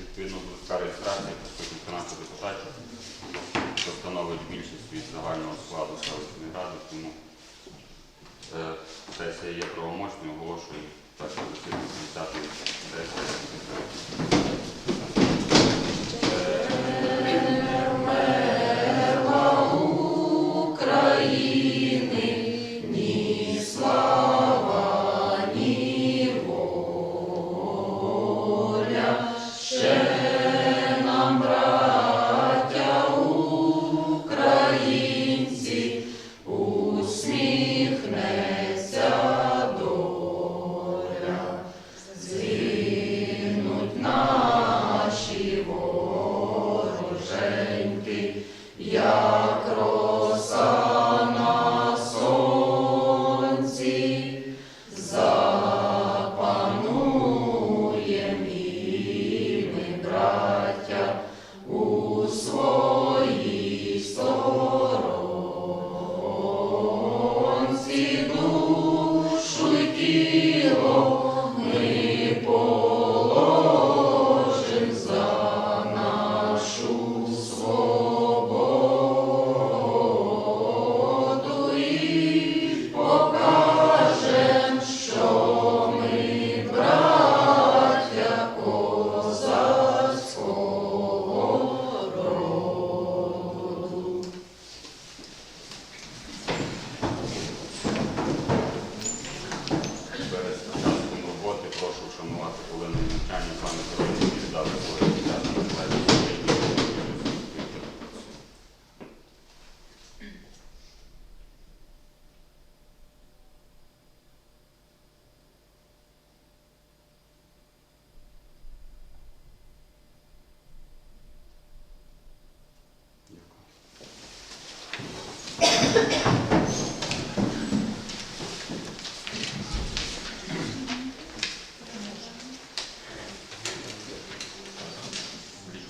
Відповідно до листка реєстрації присутні 13 депутатів, що більшість від загального складу селищної ради, тому е, сесія є правомочною, оголошую першу засідання 50-ї сесії.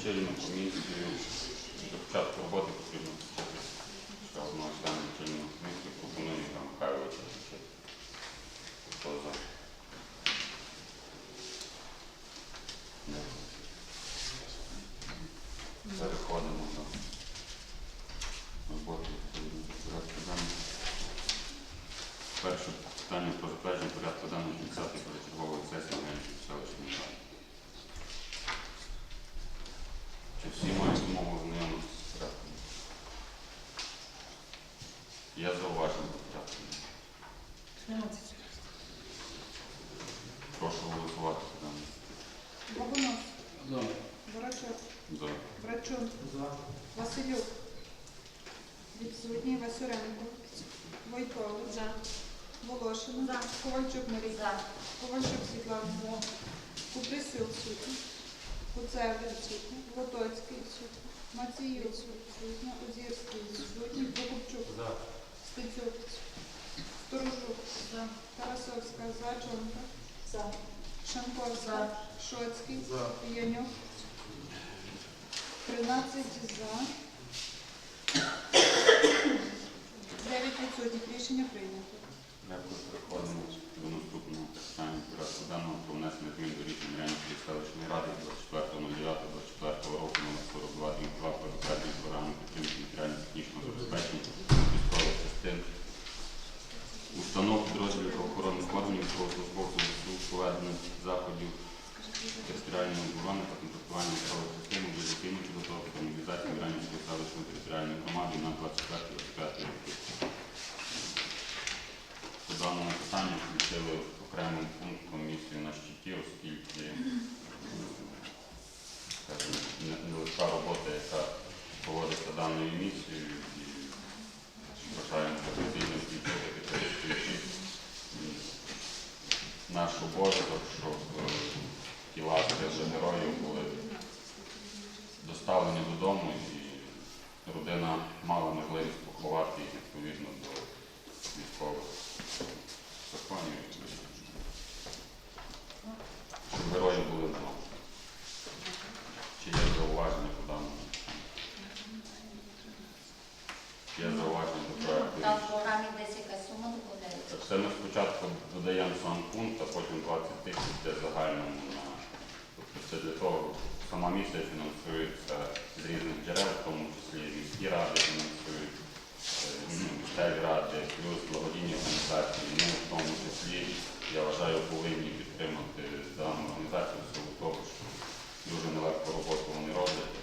Лічильну комісію до початку роботи потрібно ще одного члена лічильної комісії. Пропоную Ігоря Михайловича включити. Хто за? Переходимо до роботи відповідно до порядку денного. Перше питання про затвердження порядку денного 30-ї позачергової сесії Ленської селищної ради. Чи всі мають змогу ознайомитися з порядком? Я зауваження до порядку. Прошу голосувати за даний. Богунов. Борочок. За. Брачун. Василюк. Відсутній Васюренко. Войтович. Волошина. Ковальчук Марія. Ковальчук Світлана. Куприсюк відсутній. Куцев відсутній. Лотоцький відсутній. Маціюк відсутній. Озірський відсутній. Прокопчук. Стецюк. Сторожук. Тарасовська. Зачонка. Шанковська. Шоцький. Янюк. 13 за. 9 відсотків Рішення прийнято. Дякую. Переходимо до наступного питання порядку денного про внесення змін до рішення Рянської селищної ради 24.09.24 року номер 42 дріб 2 про затвердження програми підтримки матеріально-технічного забезпечення військових частин установ підрозділів правоохоронних органів військовослужбовців ЗСУ проведення заходів територіальної оборони та комплектування військових частин мобілізаційної підготовки та мобілізації Ранівської селищної територіальної громади на 24-25. По даному питанню включили окремим пунктом місію на щиті, оскільки не- нелегка робота, яка проводиться даною місією, і вважаємо професійно включити наш обов'язок, щоб е, тіла героїв були доставлені додому і родина мала можливість поховати їх відповідно до військових законів. Щоб герої були вдома. Чи є зауваження по даному? Чи є зауваження до проекту? Там в програмі десь якась сума додається. Це ми спочатку додаємо сам пункт, а потім 20 тисяч для загальному на тобто це для того, фінансується з різних джерел, в тому числі міські ради фінансують, е, ну, ради, плюс благодійні організації. Ми в тому числі, я вважаю, повинні підтримати дану організацію в силу того, що дуже нелегку роботу вони роблять,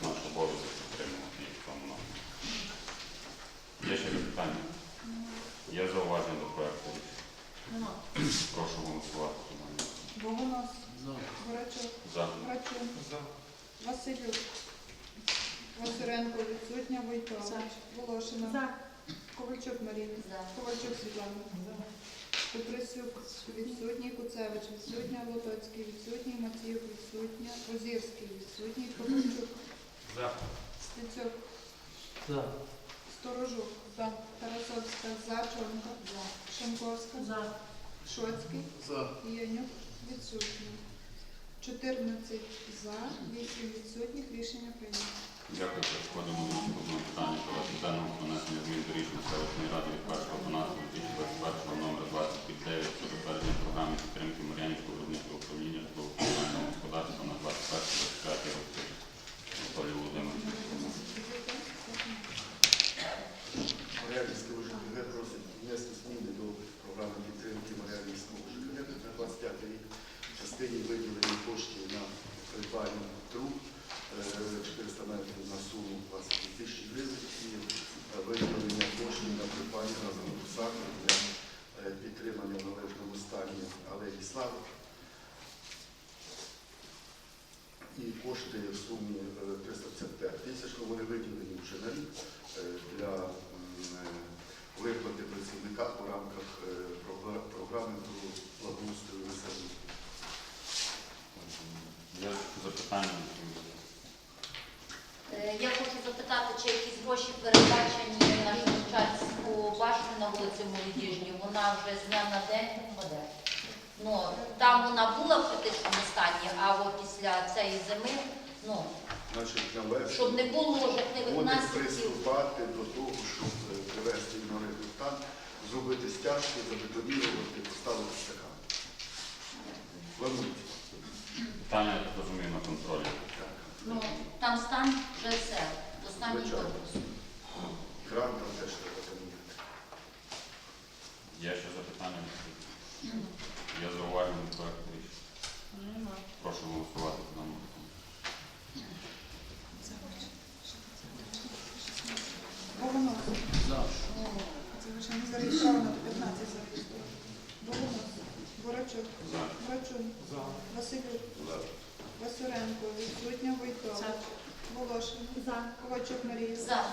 і наш обов'язок підтримувати їх в цьому. Є ще запитання? Є зауваження до проекту? Прошу голосувати. Богонос, За. Грачун, Василюк, Василенко відсутня, Войтович, Волошина, Ковальчук Марія, Ковальчук Світлана, Петрисюк відсутній, Куцевич. Відсутня, Лотоцький. Відсутній, Матіюк. Відсутня, Озірський. Відсутній, Прокопчук, Стецюк, Сторожук, за. Тарасовська, за, Чонка, Шенковська, Шоцький, Янюк відсутній. 14 за, 8 відсутніх, рішення прийнято. Дякую. Переходимо до наступного питання про денного внесення змін до рішення селищної ради від 1.12.2021 номер 29 про затвердження програми підтримки Мар'янівського виробництва управління житлово-комунального господарства на 21-25 роки. Анатолій Володимирович. Мар'янівського ЖКГ просить внести зміни до програми підтримки Мар'янівського ЖКГ на 25 рік в частині виділення коштів на придбання труб е, 400 метрів на суму 22 тисячі гривень і е, виділення коштів на придбання газових посадок для е, підтримання в належному стані алеї Слави. І кошти в сумі е, 355 тисяч, ну, вони виділені вже на рік е, для м, е, виплати працівника у рамках е, програ- програми про благоустрою населення. Є запитання? Е, Я хочу запитати, чи якісь гроші передбачені на Шевчанську башню на вулиці Молодіжній. Вона вже з дня на день впаде. Ну, там вона була в критичному стані, а от після цієї зими, ну, Значить, на щоб не було жахливих вони наслідків. приступати до того, щоб е, привести на результат, зробити стяжки, забетонірувати, поставити стакан. Планують. Питання, я так розумію, на контролі. Так. Ну, там стан вже все, останній Звичайно. корпус. Кран там теж треба. Є ще запитання? Є зауваження до проекту рішення? Прошу голосувати за даному питанню. Богонос. Це вже не зареєстровано, 15 зареєстровано. Богонос, Борачук, За. Грачун, Василюк, відсутня, Волошина, Ковальчук Марія, За.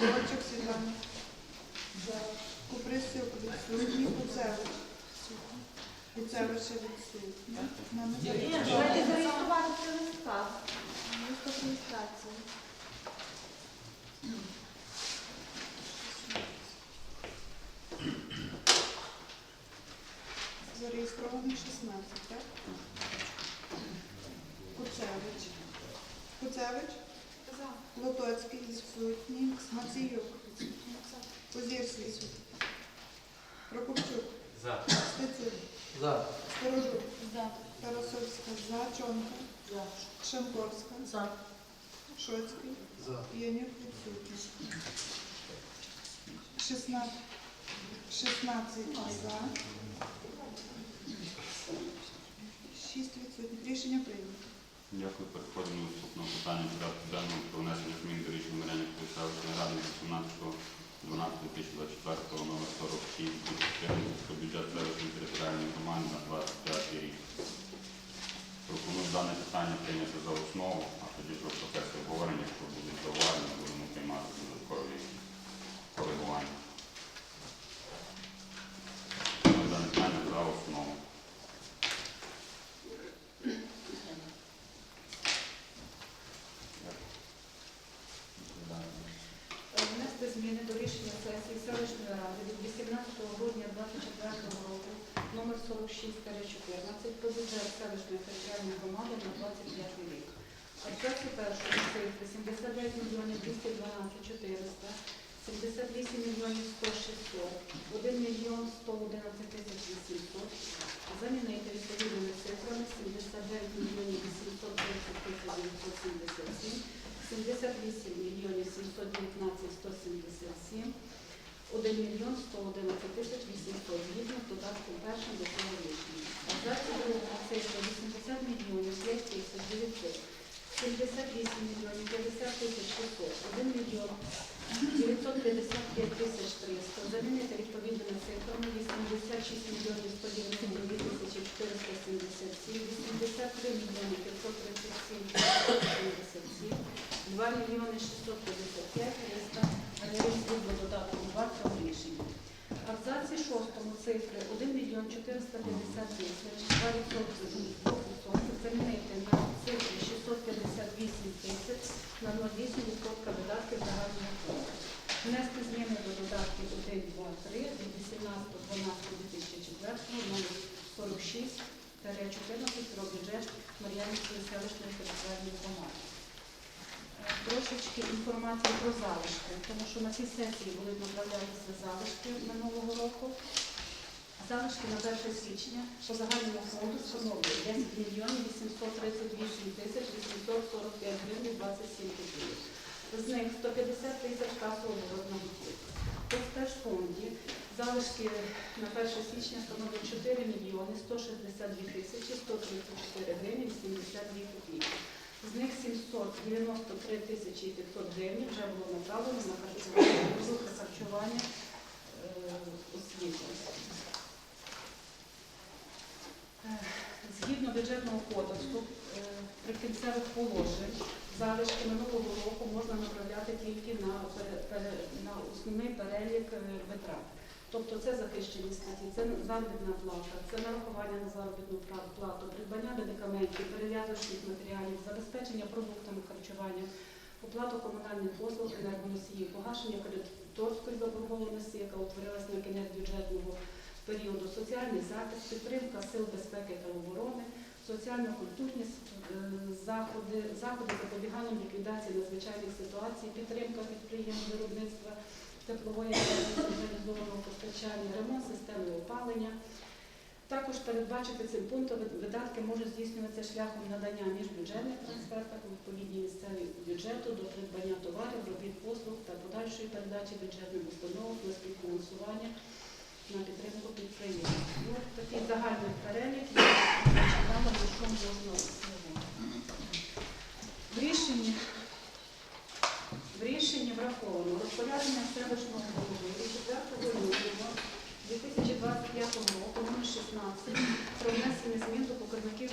Ковальчук Світлана, Куприсюк відсутній, ще відсутній. Ну. Давайте зареєструвати листка. Листок реєстрації. Зареєстрований 16, так? Куцевич. Куцевич? Лотоцький відсутній. Маціюк. Позірський. Прокопчук. За. Стецюк. За. Сторожук. Тарасовська. За. Чонка. За. Шенковська. За. Шоцький. За. Янюк відсутній. 16. 16 за. 6 відсутніх. Рішення прийнято. Дякую. Переходимо до наступного питання порядку денного про внесення змін до рішення Мар'янівської селищної ради від 18.12.2024 номер 46 про бюджет селищної 46 14 по селищної територіальної громади на 25 рік. Абзаці першої цифри 79 мільйонів 212 400, 78 мільйонів 100 600, 1 мільйон 111 тисяч 800, замінити відповідними цифрами. 79 мільйонів 830 тисяч 977, 78 мільйонів 719 177, 1 мільйон 111 тисяч 800 згідно з додатком першим до цього рішення. Абзаці другого цифри 80 мільйонів 5 тисяч 900, 78 мільйонів 50 тисяч 600, 1 мільйон 955 тисяч 300, замінити відповідними цифрами 86 мільйонів 192 тисячі 477, 83 мільйони 537 477, 2 мільйони 655 458 ну, замінити на цифру 658 тисяч на 0,8% видатків загального фонду. Внести зміни до додатків 1, 2, 3 від 18, 12, 2004 номер про бюджет Мар'янської селищної територіальної громади. Е, трошечки інформації про залишки, тому що на цій сесії були направлялися залишки минулого року. Залишки на 1 січня по загальному фонду становлять 10 мільйонів 838 тисяч 845 гривень 27 копійок. З них 150 тисяч касового готівки. По спецфонді залишки на 1 січня становлять 4 мільйони 162 тисячі 134 гривні 82 копійки. З них 793 тисячі 500 гривень вже було направлено на харчування, харчування е, освіти. Е, Згідно бюджетного кодексу, е, прикінцевих положень, залишки минулого року можна направляти тільки на, на основний перелік е, витрат. Тобто це захищені статті, це заробітна плата, це нарахування на заробітну пла- плату, придбання медикаментів, перев'язочних матеріалів, забезпечення продуктами харчування, оплату комунальних послуг, енергоносіїв, погашення кредиторської заборгованості, яка утворилась на кінець бюджетного періоду, соціальний захист, підтримка сил безпеки та оборони, соціально-культурні е, заходи, заходи запобігання ліквідації надзвичайних ситуацій, підтримка підприємств виробництва теплової енергії, централізованого постачання, ремонт системи опалення. Також передбачити цим пунктом видатки можуть здійснюватися шляхом надання міжбюджетних трансфертів у відповідній місцеві бюджету до придбання товарів, робіт, послуг та подальшої передачі бюджетним установам на співфінансування на підтримку підприємств. Ну, такий загальний перелік, читала, на що можна. В рішенні в рішенні враховано розпорядження селищного голови від 4 лютого 2025 року номер 16 про внесення змін до показників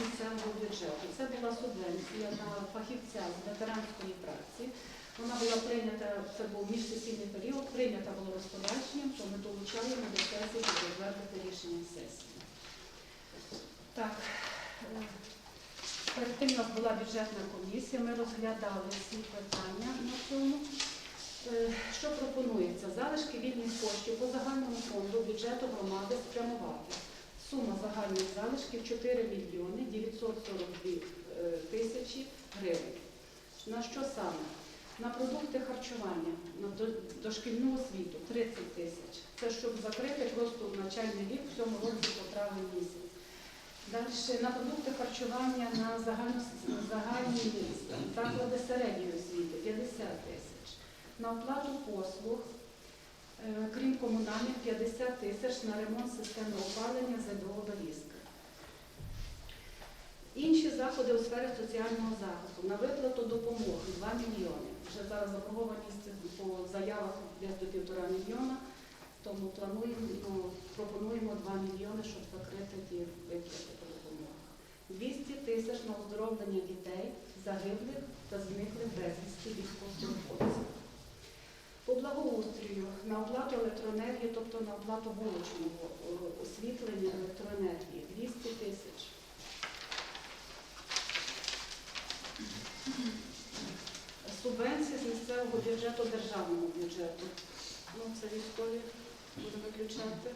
місцевого. Це була субвенція на фахівця з ветеранської праці. Вона була прийнята, це був міжсесійний період, прийнята була розпорядженням, то ми долучаємо до сесії щоб затвердити рішення сесії. Так, е, Перед тим у нас була бюджетна комісія, ми розглядали всі питання на цьому. Е, Що пропонується? Залишки вільних коштів по загальному фонду бюджету громади спрямувати. Сума загальних залишків 4 мільйони 942 е, тисячі гривень. На що саме? На продукти харчування, на дошкільну освіту 30 тисяч. Це щоб закрити просто навчальний рік в цьому році по травень місяць. Далі на продукти харчування на загальну, загальні заклади середньої освіти 50 тисяч. На оплату послуг, крім комунальних, 50 тисяч на ремонт системи опалення ЗДО Борізька. Інші заходи у сфері соціального захисту на виплату допомоги 2 мільйони. Вже зараз заборгованість по заявах десь до півтора мільйона, тому плануємо, ну, пропонуємо 2 мільйони, щоб закрити ті виплати по допомогах. 200 тисяч на оздоровлення дітей, загиблих та зниклих безвісті військовослужбовців. По благоустрою на оплату електроенергії, тобто на оплату вуличного е, освітлення електроенергії 200 тисяч. Субвенції з місцевого бюджету державного бюджету. Ну, це військові буде виключати.